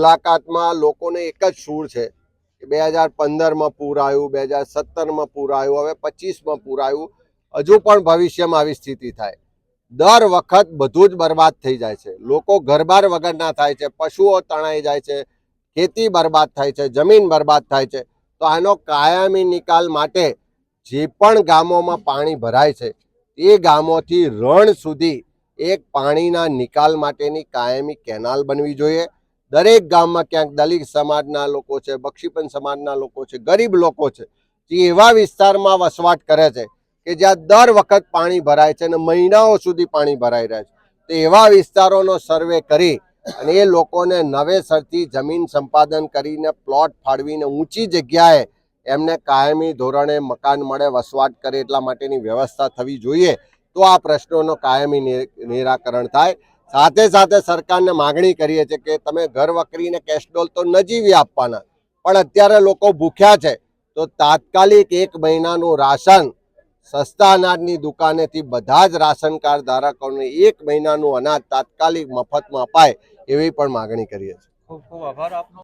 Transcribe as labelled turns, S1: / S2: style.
S1: મુલાકાતમાં લોકોને એક જ સૂર છે કે બે હજાર પંદરમાં પૂર આવ્યું, બે હજાર સત્તરમાં પૂર આવ્યું, હવે પચીસમાં પૂર આવ્યું. હજુ પણ ભવિષ્યમાં આવી સ્થિતિ થાય. દર વખત બધું જ બરબાદ થઈ જાય છે. લોકો ઘરબાર વગરના થાય છે, પશુઓ તણાઈ જાય છે, ખેતી બરબાદ થાય છે, જમીન બરબાદ થાય છે. તો આનો કાયમી નિકાલ માટે જે પણ ગામોમાં પાણી ભરાય છે, એ ગામોથી રણ સુધી એક પાણીના નિકાલ માટેની કાયમી કેનાલ બનવી જોઈએ. દરેક ગામમાં ક્યાંક દલિત સમાજના લોકો છે બક્ષીપન સમાજના લોકો છે, ગરીબ લોકો છે, જે એવા વિસ્તારમાં વસવાટ કરે છે કે જ્યાં દર વખત પાણી ભરાય છે અને મહિનાઓ સુધી પાણી ભરાઈ રહે છે. તો એવા વિસ્તારોનો સર્વે કરી અને એ લોકોને નવેસરથી જમીન સંપાદન કરીને પ્લોટ ફાળવીને ઊંચી જગ્યાએ એમને કાયમી ધોરણે મકાન મળે, વસવાટ કરે એટલા માટેની વ્યવસ્થા થવી જોઈએ. તો આ પ્રશ્નોનો કાયમી નિરાકરણ થાય. સાથે સાથે સરકારને માગણી કરીએ છીએ કે તમે ઘર વકરીને કેશડોલ તો નજીવી આપવાના, પણ અત્યારે લોકો ભૂખ્યા છે, તો તાત્કાલિક એક મહિનાનું રાશન સસ્તા અનાજની દુકાનેથી બધા જ રાશન કાર્ડ ધારકોને એક મહિનાનું અનાજ તાત્કાલિક મફતમાં અપાય એવી પણ માગણી કરીએ છીએ.
S2: ખૂબ ખૂબ આભાર આપનો.